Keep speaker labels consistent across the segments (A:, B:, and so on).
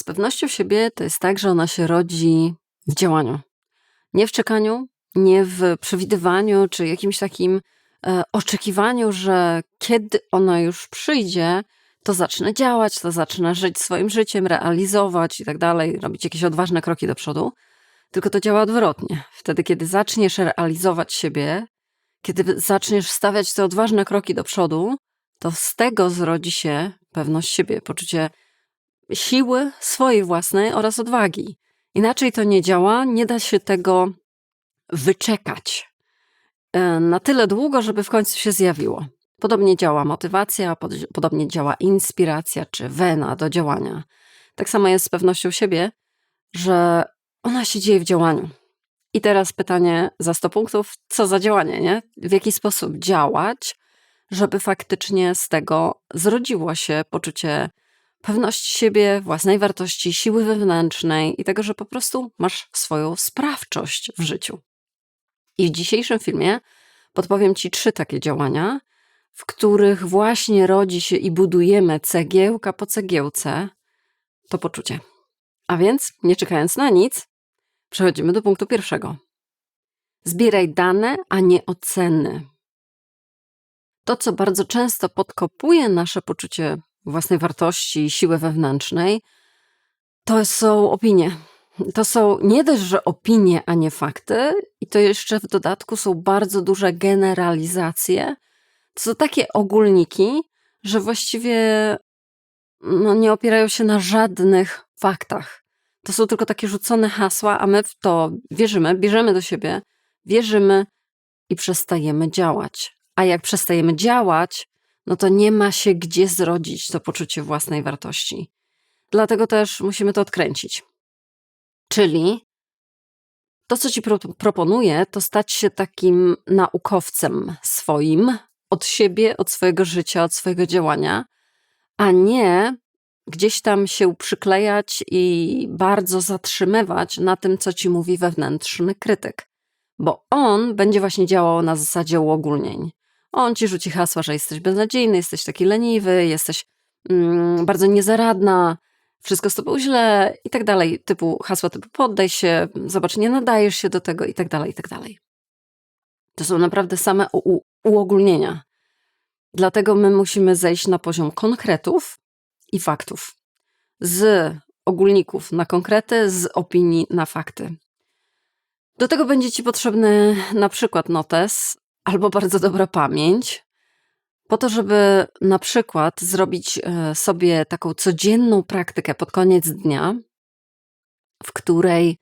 A: Z pewnością siebie to jest tak, że ona się rodzi w działaniu. Nie w czekaniu, nie w przewidywaniu czy jakimś takim e, oczekiwaniu, że kiedy ona już przyjdzie, to zacznę działać, to zacznę żyć swoim życiem, realizować i tak dalej, robić jakieś odważne kroki do przodu. Tylko to działa odwrotnie. Wtedy, kiedy zaczniesz realizować siebie, kiedy zaczniesz stawiać te odważne kroki do przodu, to z tego zrodzi się pewność siebie, poczucie siły swojej własnej oraz odwagi. Inaczej to nie działa, nie da się tego wyczekać e, na tyle długo, żeby w końcu się zjawiło. Podobnie działa motywacja, podobnie działa inspiracja czy wena do działania. Tak samo jest z pewnością siebie, że ona się dzieje w działaniu. I teraz pytanie za 100 punktów, co za działanie, nie? W jaki sposób działać, żeby faktycznie z tego zrodziło się poczucie pewności siebie, własnej wartości, siły wewnętrznej i tego, że po prostu masz swoją sprawczość w życiu. I w dzisiejszym filmie podpowiem Ci trzy takie działania, w których właśnie rodzi się i budujemy cegiełka po cegiełce to poczucie. A więc, nie czekając na nic, przechodzimy do punktu pierwszego. Zbieraj dane, a nie oceny. To, co bardzo często podkopuje nasze poczucie własnej wartości i siły wewnętrznej, to są opinie. To są nie dość, że opinie, a nie fakty, i to jeszcze w dodatku są bardzo duże generalizacje. To są takie ogólniki, że właściwie no, nie opierają się na żadnych faktach. To są tylko takie rzucone hasła, a my w to wierzymy, bierzemy do siebie, wierzymy i przestajemy działać. A jak przestajemy działać, no to nie ma się gdzie zrodzić to poczucie własnej wartości. Dlatego też musimy to odkręcić. Czyli to, co ci pro proponuję, to stać się takim naukowcem swoim, od siebie, od swojego życia, od swojego działania, a nie gdzieś tam się przyklejać i bardzo zatrzymywać na tym, co ci mówi wewnętrzny krytyk. Bo on będzie właśnie działał na zasadzie uogólnień. On ci rzuci hasła, że jesteś beznadziejny, jesteś taki leniwy, jesteś mm, bardzo niezaradna, wszystko z tobą źle i tak dalej. Typu hasła typu poddaj się, zobacz, nie nadajesz się do tego i tak dalej, i tak dalej. To są naprawdę same u- uogólnienia. Dlatego my musimy zejść na poziom konkretów i faktów. Z ogólników na konkrety, z opinii na fakty. Do tego będzie Ci potrzebny na przykład notes albo bardzo dobra pamięć, po to, żeby na przykład zrobić e, sobie taką codzienną praktykę pod koniec dnia, w której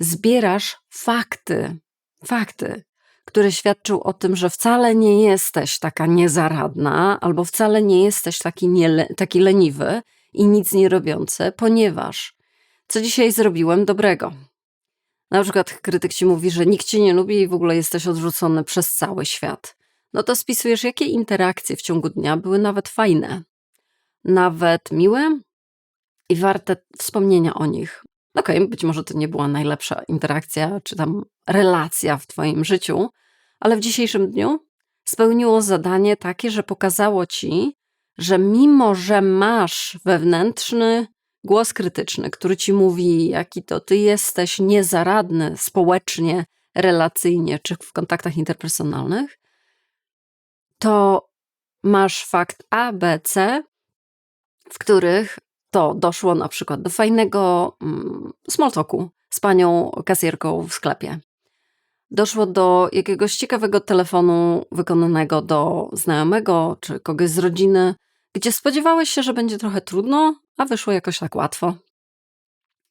A: zbierasz fakty, fakty, które świadczą o tym, że wcale nie jesteś taka niezaradna, albo wcale nie jesteś taki, nie, taki leniwy i nic nie robiący, ponieważ co dzisiaj zrobiłem dobrego? Na przykład krytyk ci mówi, że nikt cię nie lubi i w ogóle jesteś odrzucony przez cały świat. No to spisujesz, jakie interakcje w ciągu dnia były nawet fajne, nawet miłe i warte wspomnienia o nich. Okej, okay, być może to nie była najlepsza interakcja czy tam relacja w Twoim życiu, ale w dzisiejszym dniu spełniło zadanie takie, że pokazało Ci, że mimo, że masz wewnętrzny głos krytyczny, który Ci mówi, jaki to Ty jesteś niezaradny społecznie, relacyjnie czy w kontaktach interpersonalnych, to masz fakt A, B, C, w których to doszło na przykład do fajnego mm, small talku z panią kasjerką w sklepie. Doszło do jakiegoś ciekawego telefonu wykonanego do znajomego czy kogoś z rodziny, gdzie spodziewałeś się, że będzie trochę trudno, a wyszło jakoś tak łatwo.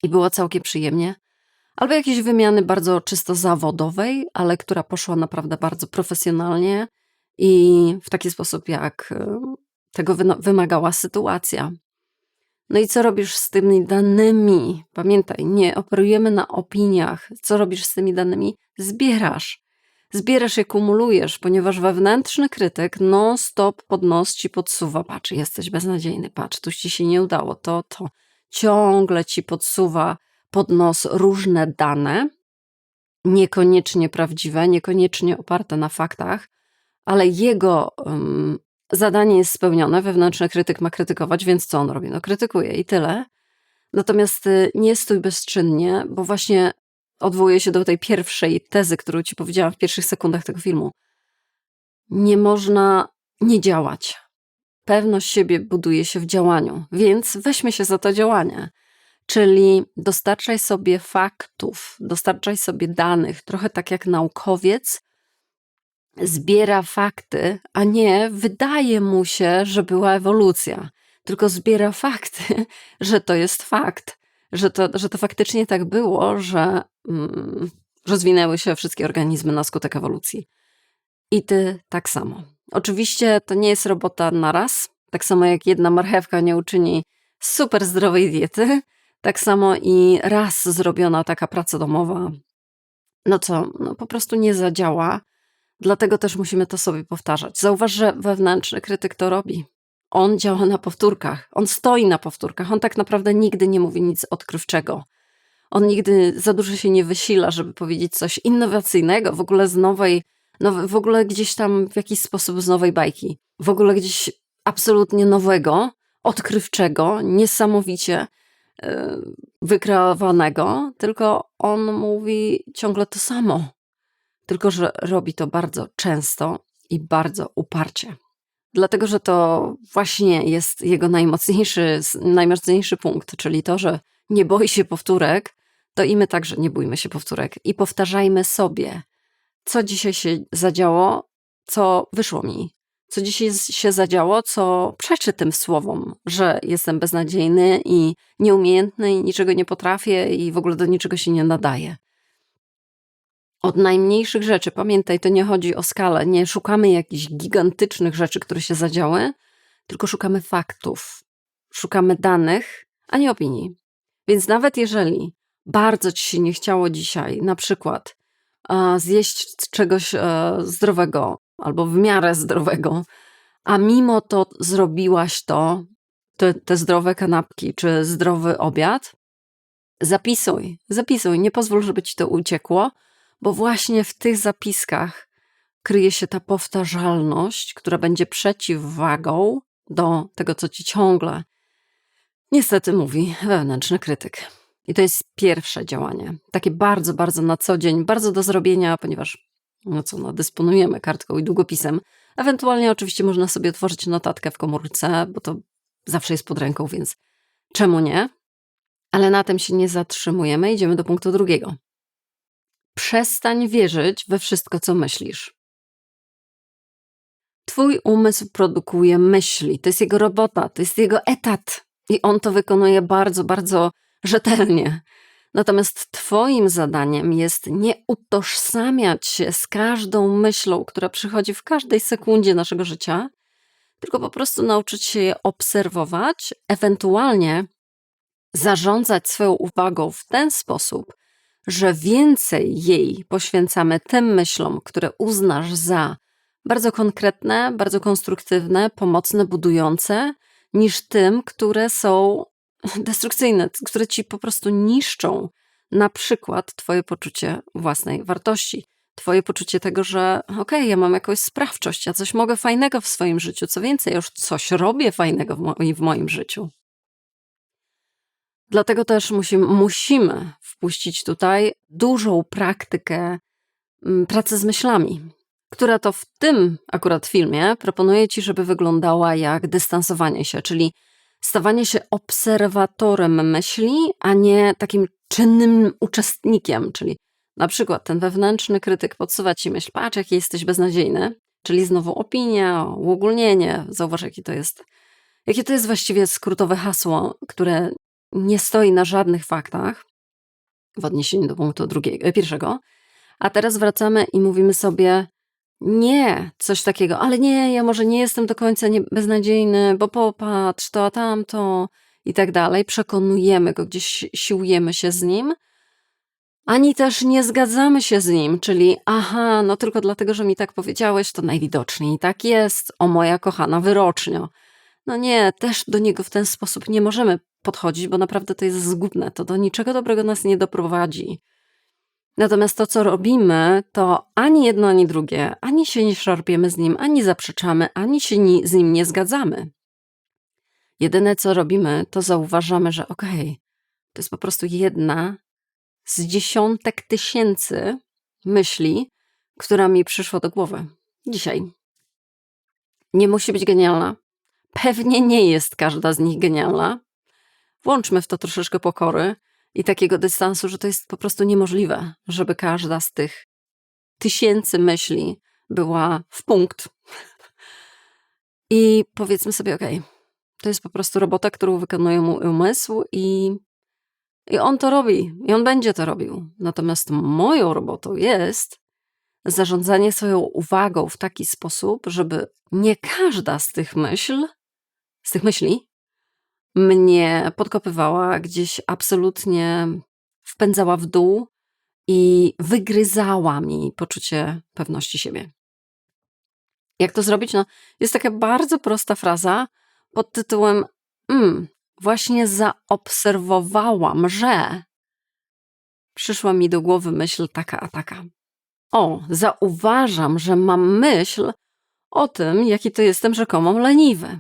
A: I było całkiem przyjemnie. Albo jakiejś wymiany bardzo czysto zawodowej, ale która poszła naprawdę bardzo profesjonalnie i w taki sposób, jak e, tego wymagała sytuacja. No i co robisz z tymi danymi? Pamiętaj, nie operujemy na opiniach. Co robisz z tymi danymi? Zbierasz. Zbierasz je, kumulujesz, ponieważ wewnętrzny krytyk non-stop pod nos ci podsuwa. Patrz, jesteś beznadziejny, patrz, tu ci się nie udało, to, to. Ciągle ci podsuwa pod nos różne dane, niekoniecznie prawdziwe, niekoniecznie oparte na faktach, ale jego um, zadanie jest spełnione, wewnętrzny krytyk ma krytykować, więc co on robi? No krytykuje i tyle. Natomiast y, nie stój bezczynnie, bo właśnie odwołuję się do tej pierwszej tezy, którą ci powiedziałam w pierwszych sekundach tego filmu. Nie można nie działać. Pewność siebie buduje się w działaniu, więc weźmy się za to działanie. Czyli dostarczaj sobie faktów, dostarczaj sobie danych, trochę tak jak naukowiec zbiera fakty, a nie wydaje mu się, że była ewolucja, tylko zbiera fakty, że to jest fakt, że to, że to faktycznie tak było, że mm, rozwinęły się wszystkie organizmy na skutek ewolucji. I ty tak samo. Oczywiście to nie jest robota na raz, tak samo jak jedna marchewka nie uczyni super zdrowej diety, tak samo i raz zrobiona taka praca domowa, no co, no po prostu nie zadziała. Dlatego też musimy to sobie powtarzać. Zauważ, że wewnętrzny krytyk to robi. On działa na powtórkach, on stoi na powtórkach, on tak naprawdę nigdy nie mówi nic odkrywczego. On nigdy za dużo się nie wysila, żeby powiedzieć coś innowacyjnego, w ogóle z nowej, nowe, w ogóle gdzieś tam w jakiś sposób z nowej bajki, w ogóle gdzieś absolutnie nowego, odkrywczego, niesamowicie yy, wykreowanego, tylko on mówi ciągle to samo tylko że robi to bardzo często i bardzo uparcie. Dlatego, że to właśnie jest jego najmocniejszy, najmocniejszy punkt, czyli to, że nie boi się powtórek, to i my także nie bójmy się powtórek i powtarzajmy sobie, co dzisiaj się zadziało, co wyszło mi, co dzisiaj się zadziało, co przeczy tym słowom, że jestem beznadziejny i nieumiejętny i niczego nie potrafię i w ogóle do niczego się nie nadaję. Od najmniejszych rzeczy, pamiętaj, to nie chodzi o skalę, nie szukamy jakichś gigantycznych rzeczy, które się zadziały, tylko szukamy faktów, szukamy danych, a nie opinii. Więc nawet jeżeli bardzo ci się nie chciało dzisiaj, na przykład zjeść czegoś e, zdrowego albo w miarę zdrowego, a mimo to zrobiłaś to, te, te zdrowe kanapki czy zdrowy obiad, zapisuj, zapisuj, nie pozwól, żeby ci to uciekło bo właśnie w tych zapiskach kryje się ta powtarzalność, która będzie przeciwwagą do tego, co ci ciągle niestety mówi wewnętrzny krytyk. I to jest pierwsze działanie, takie bardzo, bardzo na co dzień, bardzo do zrobienia, ponieważ no co, no, dysponujemy kartką i długopisem. Ewentualnie oczywiście można sobie otworzyć notatkę w komórce, bo to zawsze jest pod ręką, więc czemu nie? Ale na tym się nie zatrzymujemy, idziemy do punktu drugiego. Przestań wierzyć we wszystko, co myślisz. Twój umysł produkuje myśli, to jest jego robota, to jest jego etat i on to wykonuje bardzo, bardzo rzetelnie. Natomiast Twoim zadaniem jest nie utożsamiać się z każdą myślą, która przychodzi w każdej sekundzie naszego życia, tylko po prostu nauczyć się je obserwować, ewentualnie zarządzać swoją uwagą w ten sposób, że więcej jej poświęcamy tym myślom, które uznasz za bardzo konkretne, bardzo konstruktywne, pomocne, budujące, niż tym, które są destrukcyjne, które ci po prostu niszczą na przykład Twoje poczucie własnej wartości. Twoje poczucie tego, że okej, okay, ja mam jakąś sprawczość, ja coś mogę fajnego w swoim życiu, co więcej, ja już coś robię fajnego w, w moim życiu. Dlatego też musimy, musimy wpuścić tutaj dużą praktykę mm, pracy z myślami, która to w tym akurat filmie proponuje ci, żeby wyglądała jak dystansowanie się, czyli stawanie się obserwatorem myśli, a nie takim czynnym uczestnikiem, czyli na przykład ten wewnętrzny krytyk podsuwa ci myśl, patrz jaki jesteś beznadziejny, czyli znowu opinia, uogólnienie, zauważ jaki to jest, jakie to jest właściwie skrótowe hasło, które nie stoi na żadnych faktach w odniesieniu do punktu drugiego, e, pierwszego. A teraz wracamy i mówimy sobie, nie, coś takiego, ale nie, ja może nie jestem do końca nie, beznadziejny, bo popatrz, to a tamto i tak dalej. Przekonujemy go, gdzieś siłujemy się z nim, ani też nie zgadzamy się z nim, czyli aha, no tylko dlatego, że mi tak powiedziałeś, to najwidoczniej tak jest, o moja kochana wyrocznio. No nie, też do niego w ten sposób nie możemy podchodzić, bo naprawdę to jest zgubne, to do niczego dobrego nas nie doprowadzi. Natomiast to, co robimy, to ani jedno, ani drugie, ani się nie szarpiemy z nim, ani zaprzeczamy, ani się ni z nim nie zgadzamy. Jedyne, co robimy, to zauważamy, że okej, okay, To jest po prostu jedna z dziesiątek tysięcy myśli, która mi przyszła do głowy dzisiaj. Nie musi być genialna. Pewnie nie jest każda z nich genialna. Włączmy w to troszeczkę pokory i takiego dystansu, że to jest po prostu niemożliwe, żeby każda z tych tysięcy myśli była w punkt. I powiedzmy sobie, ok, to jest po prostu robota, którą wykonuje mój umysł i, i on to robi, i on będzie to robił. Natomiast moją robotą jest zarządzanie swoją uwagą w taki sposób, żeby nie każda z tych myśl, z tych myśli mnie podkopywała, gdzieś absolutnie wpędzała w dół i wygryzała mi poczucie pewności siebie. Jak to zrobić? No, jest taka bardzo prosta fraza pod tytułem mm, właśnie zaobserwowałam, że przyszła mi do głowy myśl taka a taka. O, zauważam, że mam myśl o tym, jaki to jestem rzekomą leniwy.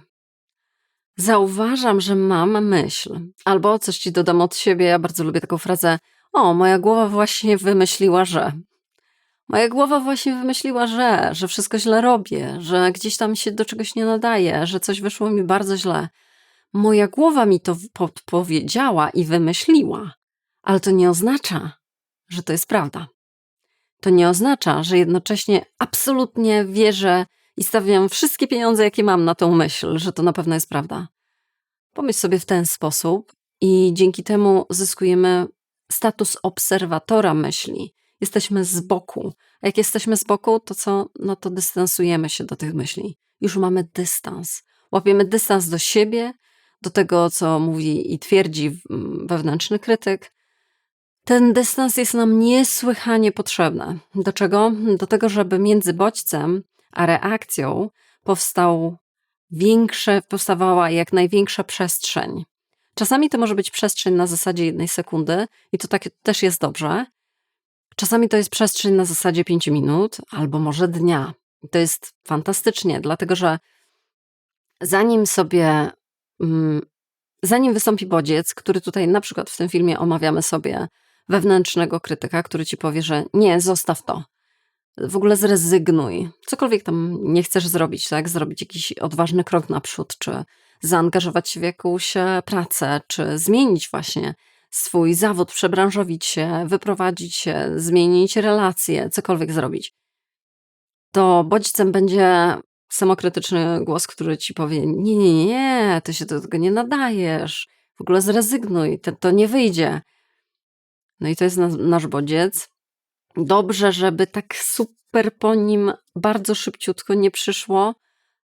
A: Zauważam, że mam myśl. Albo coś ci dodam od siebie, ja bardzo lubię taką frazę. O, moja głowa właśnie wymyśliła, że. Moja głowa właśnie wymyśliła, że, że wszystko źle robię, że gdzieś tam się do czegoś nie nadaje, że coś wyszło mi bardzo źle. Moja głowa mi to podpowiedziała i wymyśliła, ale to nie oznacza, że to jest prawda. To nie oznacza, że jednocześnie absolutnie wierzę i stawiam wszystkie pieniądze, jakie mam na tą myśl, że to na pewno jest prawda. Pomyśl sobie w ten sposób i dzięki temu zyskujemy status obserwatora myśli. Jesteśmy z boku. A jak jesteśmy z boku, to co? No to dystansujemy się do tych myśli. Już mamy dystans. Łapiemy dystans do siebie, do tego, co mówi i twierdzi wewnętrzny krytyk. Ten dystans jest nam niesłychanie potrzebny. Do czego? Do tego, żeby między bodźcem a reakcją powstał większe, powstawała jak największa przestrzeń. Czasami to może być przestrzeń na zasadzie jednej sekundy i to tak też jest dobrze. Czasami to jest przestrzeń na zasadzie pięciu minut albo może dnia. I to jest fantastycznie, dlatego że zanim sobie, mm, zanim wystąpi bodziec, który tutaj na przykład w tym filmie omawiamy sobie wewnętrznego krytyka, który ci powie, że nie, zostaw to w ogóle zrezygnuj. Cokolwiek tam nie chcesz zrobić, tak? Zrobić jakiś odważny krok naprzód, czy zaangażować się w jakąś e, pracę, czy zmienić właśnie swój zawód, przebranżowić się, wyprowadzić się, zmienić relacje, cokolwiek zrobić. To bodźcem będzie samokrytyczny głos, który ci powie: Nie, nie, nie, ty się do tego nie nadajesz, w ogóle zrezygnuj, to, to nie wyjdzie. No i to jest nasz bodziec, dobrze, żeby tak super po nim bardzo szybciutko nie przyszło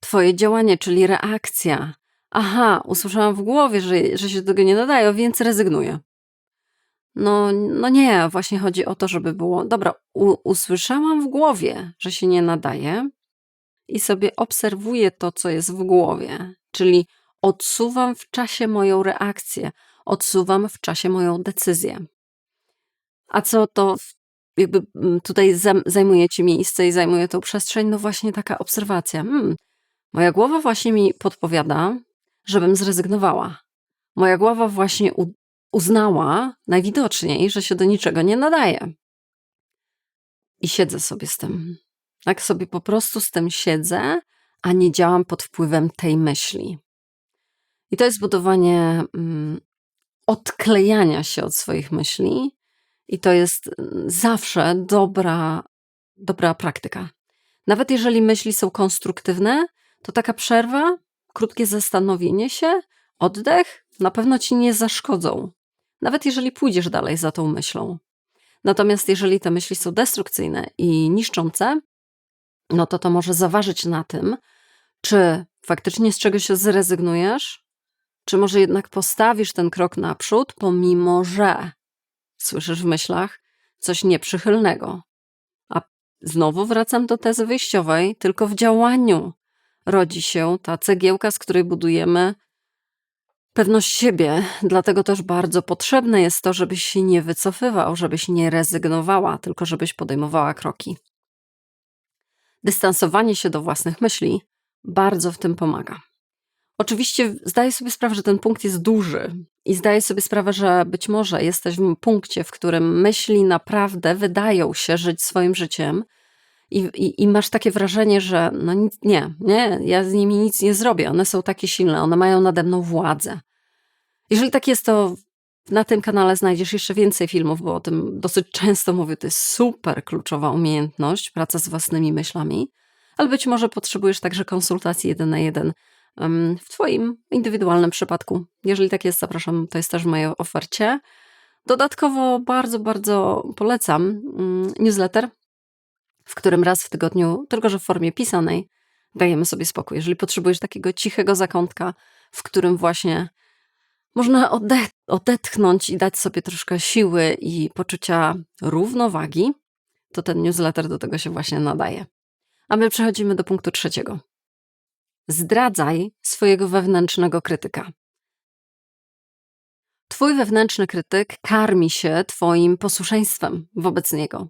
A: twoje działanie, czyli reakcja. Aha, usłyszałam w głowie, że, że się do tego nie nadaje, więc rezygnuję. No, no nie, właśnie chodzi o to, żeby było, dobra, u, usłyszałam w głowie, że się nie nadaje i sobie obserwuję to, co jest w głowie, czyli odsuwam w czasie moją reakcję, odsuwam w czasie moją decyzję. A co to jakby mm, tutaj zajmuje ci miejsce i zajmuje tą przestrzeń, no właśnie taka obserwacja. Hmm, moja głowa właśnie mi podpowiada, żebym zrezygnowała. Moja głowa właśnie uznała najwidoczniej, że się do niczego nie nadaje. I siedzę sobie z tym. Tak sobie po prostu z tym siedzę, a nie działam pod wpływem tej myśli. I to jest budowanie mm, odklejania się od swoich myśli i to jest mm, zawsze dobra, dobra praktyka. Nawet jeżeli myśli są konstruktywne, to taka przerwa, krótkie zastanowienie się, oddech na pewno ci nie zaszkodzą. Nawet jeżeli pójdziesz dalej za tą myślą. Natomiast jeżeli te myśli są destrukcyjne i niszczące, no to to może zaważyć na tym, czy faktycznie z czegoś się zrezygnujesz, czy może jednak postawisz ten krok naprzód, pomimo że Słyszysz w myślach coś nieprzychylnego. A znowu wracam do tezy wyjściowej, tylko w działaniu rodzi się ta cegiełka, z której budujemy pewność siebie. Dlatego też bardzo potrzebne jest to, żebyś się nie wycofywał, żebyś nie rezygnowała, tylko żebyś podejmowała kroki. Dystansowanie się do własnych myśli bardzo w tym pomaga. Oczywiście zdaję sobie sprawę, że ten punkt jest duży i zdaję sobie sprawę, że być może jesteś w punkcie, w którym myśli naprawdę wydają się żyć swoim życiem i, i, i masz takie wrażenie, że no nie, nie, ja z nimi nic nie zrobię. One są takie silne, one mają nade mną władzę. Jeżeli tak jest, to na tym kanale znajdziesz jeszcze więcej filmów, bo o tym dosyć często mówię. To jest super kluczowa umiejętność, praca z własnymi myślami, ale być może potrzebujesz także konsultacji jeden na jeden w Twoim indywidualnym przypadku. Jeżeli tak jest, zapraszam, to jest też w mojej ofercie. Dodatkowo bardzo, bardzo polecam mm, newsletter, w którym raz w tygodniu, tylko że w formie pisanej, dajemy sobie spokój. Jeżeli potrzebujesz takiego cichego zakątka, w którym właśnie można odetchnąć i dać sobie troszkę siły i poczucia równowagi, to ten newsletter do tego się właśnie nadaje. A my przechodzimy do punktu trzeciego. Zdradzaj swojego wewnętrznego krytyka. Twój wewnętrzny krytyk karmi się Twoim posłuszeństwem wobec niego.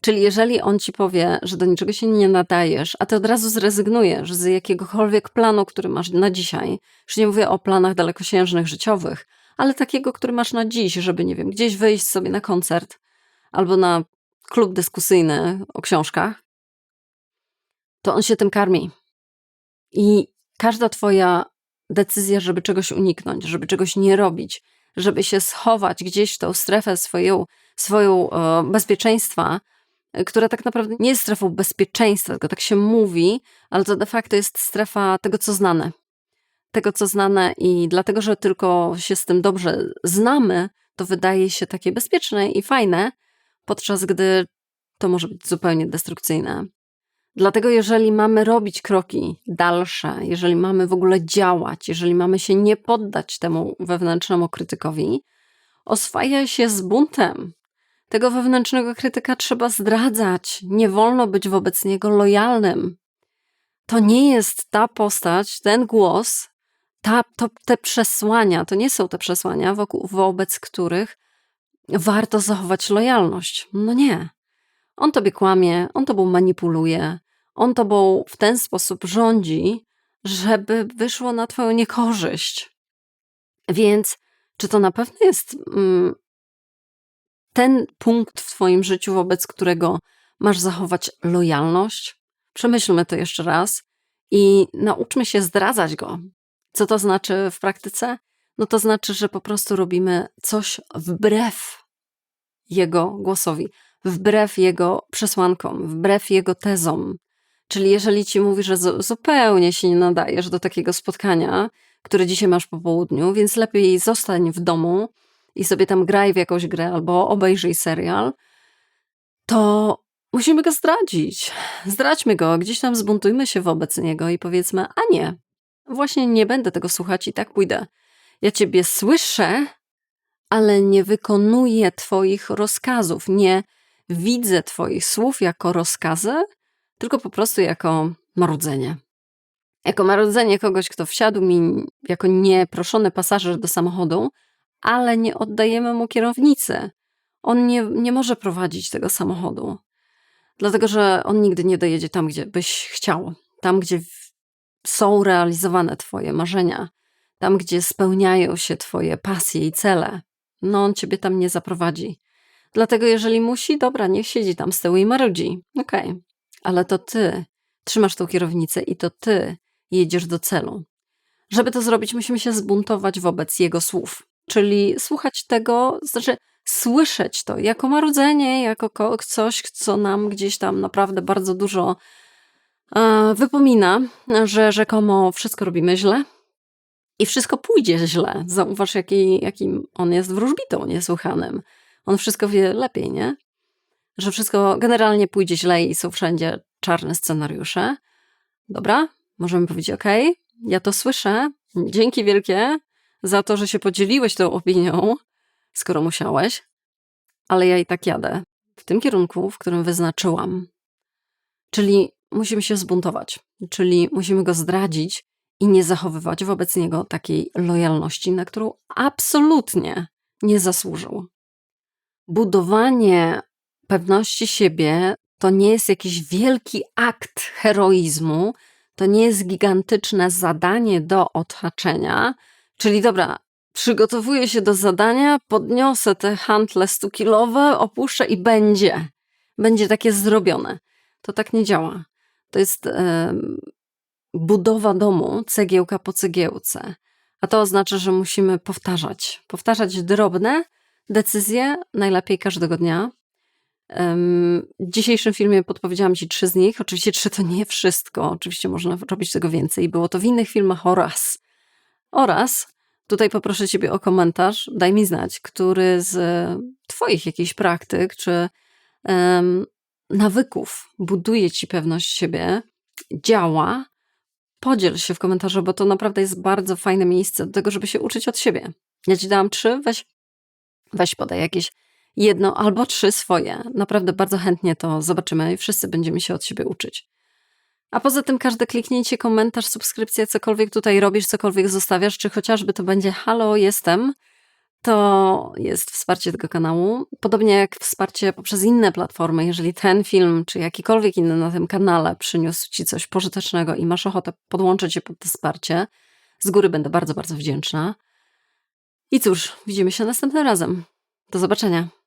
A: Czyli jeżeli on ci powie, że do niczego się nie nadajesz, a ty od razu zrezygnujesz z jakiegokolwiek planu, który masz na dzisiaj, już nie mówię o planach dalekosiężnych, życiowych, ale takiego, który masz na dziś, żeby, nie wiem, gdzieś wyjść sobie na koncert albo na klub dyskusyjny o książkach, to on się tym karmi. I każda Twoja decyzja, żeby czegoś uniknąć, żeby czegoś nie robić, żeby się schować gdzieś w tą strefę swoją, swoją e, bezpieczeństwa, e, która tak naprawdę nie jest strefą bezpieczeństwa, tylko tak się mówi, ale to de facto jest strefa tego, co znane. Tego, co znane, i dlatego, że tylko się z tym dobrze znamy, to wydaje się takie bezpieczne i fajne, podczas gdy to może być zupełnie destrukcyjne. Dlatego, jeżeli mamy robić kroki dalsze, jeżeli mamy w ogóle działać, jeżeli mamy się nie poddać temu wewnętrznemu krytykowi, oswaja się z buntem. Tego wewnętrznego krytyka trzeba zdradzać. Nie wolno być wobec niego lojalnym. To nie jest ta postać, ten głos, ta, to, te przesłania, to nie są te przesłania, wokół, wobec których warto zachować lojalność. No nie. On tobie kłamie, on tobą manipuluje, on tobą w ten sposób rządzi, żeby wyszło na twoją niekorzyść. Więc czy to na pewno jest mm, ten punkt w twoim życiu, wobec którego masz zachować lojalność? Przemyślmy to jeszcze raz i nauczmy się zdradzać go. Co to znaczy w praktyce? No to znaczy, że po prostu robimy coś wbrew jego głosowi, wbrew jego przesłankom, wbrew jego tezom, Czyli jeżeli ci mówi, że zupełnie się nie nadajesz do takiego spotkania, które dzisiaj masz po południu, więc lepiej zostań w domu i sobie tam graj w jakąś grę albo obejrzyj serial, to musimy go zdradzić. Zdradźmy go, gdzieś tam zbuntujmy się wobec niego i powiedzmy, a nie, właśnie nie będę tego słuchać i tak pójdę. Ja ciebie słyszę, ale nie wykonuję twoich rozkazów, nie widzę twoich słów jako rozkazy, tylko po prostu jako marudzenie. Jako marudzenie kogoś, kto wsiadł mi jako nieproszony pasażer do samochodu, ale nie oddajemy mu kierownicy. On nie, nie może prowadzić tego samochodu, dlatego że on nigdy nie dojedzie tam, gdzie byś chciał, tam, gdzie są realizowane Twoje marzenia, tam, gdzie spełniają się Twoje pasje i cele. No, on Ciebie tam nie zaprowadzi. Dlatego, jeżeli musi, dobra, niech siedzi tam z tyłu i marudzi. Okej, okay ale to ty trzymasz tą kierownicę i to ty jedziesz do celu. Żeby to zrobić, musimy się zbuntować wobec jego słów, czyli słuchać tego, znaczy słyszeć to jako marudzenie, jako coś, co nam gdzieś tam naprawdę bardzo dużo e, wypomina, że rzekomo wszystko robimy źle i wszystko pójdzie źle. Zauważ, jaki, jakim on jest wróżbitą niesłychanym. On wszystko wie lepiej, nie? Że wszystko generalnie pójdzie źle i są wszędzie czarne scenariusze. Dobra, możemy powiedzieć: OK, ja to słyszę. Dzięki wielkie za to, że się podzieliłeś tą opinią, skoro musiałeś, ale ja i tak jadę w tym kierunku, w którym wyznaczyłam. Czyli musimy się zbuntować, czyli musimy go zdradzić i nie zachowywać wobec niego takiej lojalności, na którą absolutnie nie zasłużył. Budowanie pewności siebie to nie jest jakiś wielki akt heroizmu, To nie jest gigantyczne zadanie do odhaczenia, czyli dobra, przygotowuję się do zadania, podniosę te hantle 100-kilowe, opuszczę i będzie. Będzie takie zrobione. To tak nie działa. To jest em, budowa domu cegiełka po cegiełce. A to oznacza, że musimy powtarzać. Powtarzać drobne decyzje, najlepiej każdego dnia. W dzisiejszym filmie podpowiedziałam Ci trzy z nich. Oczywiście trzy to nie wszystko. Oczywiście można robić tego więcej. Było to w innych filmach oraz. Oraz tutaj poproszę Ciebie o komentarz. Daj mi znać, który z Twoich jakichś praktyk czy em, nawyków buduje Ci pewność siebie, działa. Podziel się w komentarzu, bo to naprawdę jest bardzo fajne miejsce do tego, żeby się uczyć od siebie. Ja Ci dałam trzy, weź, weź podaj jakieś jedno albo trzy swoje. Naprawdę bardzo chętnie to zobaczymy i wszyscy będziemy się od siebie uczyć. A poza tym każde kliknięcie, komentarz, subskrypcja, cokolwiek tutaj robisz, cokolwiek zostawiasz, czy chociażby to będzie halo, jestem, to jest wsparcie tego kanału. Podobnie jak wsparcie poprzez inne platformy. Jeżeli ten film, czy jakikolwiek inny na tym kanale przyniósł Ci coś pożytecznego i masz ochotę podłączyć się pod to wsparcie, z góry będę bardzo, bardzo wdzięczna. I cóż, widzimy się następnym razem. Do zobaczenia.